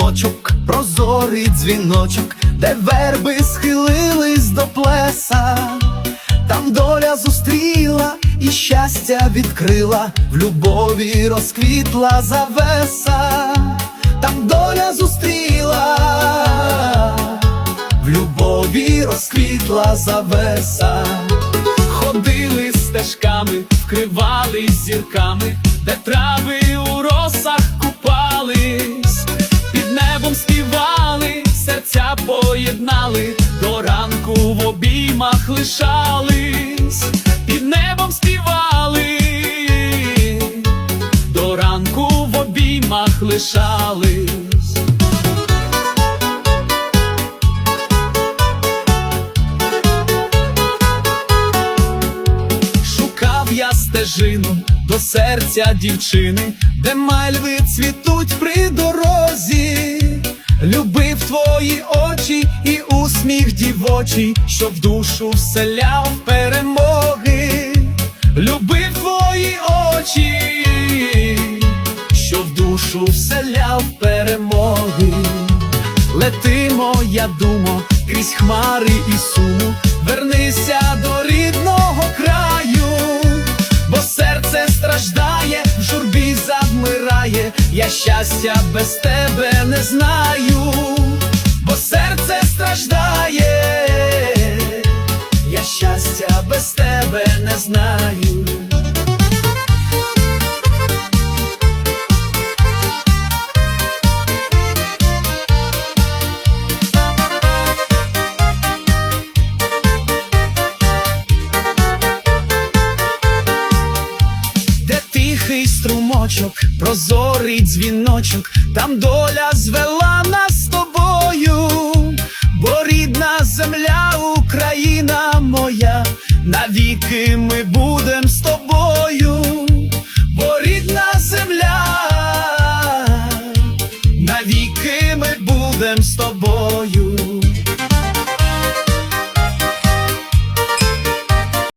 струмочок, прозорий дзвіночок, де верби схилились до плеса, там доля зустріла і щастя відкрила, в любові розквітла завеса, там доля зустріла, в любові розквітла завеса. Ходили стежками, вкривали зірками, де трави у росах обіймах лишались, під небом співали, до ранку в обіймах лишались. Шукав я стежину до серця дівчини, де мальви цвітуть при і усміх дівочий, що в душу вселяв перемоги, любив твої очі, що в душу вселяв перемоги. Лети, моя думо, крізь хмари і суму, вернися до рідного краю, бо серце страждає, в журбі завмирає, я щастя без тебе не знаю, бо серце знаю. тихий струмочок, прозорий дзвіночок, там доля звела нас з тобою, ми будем з тобою.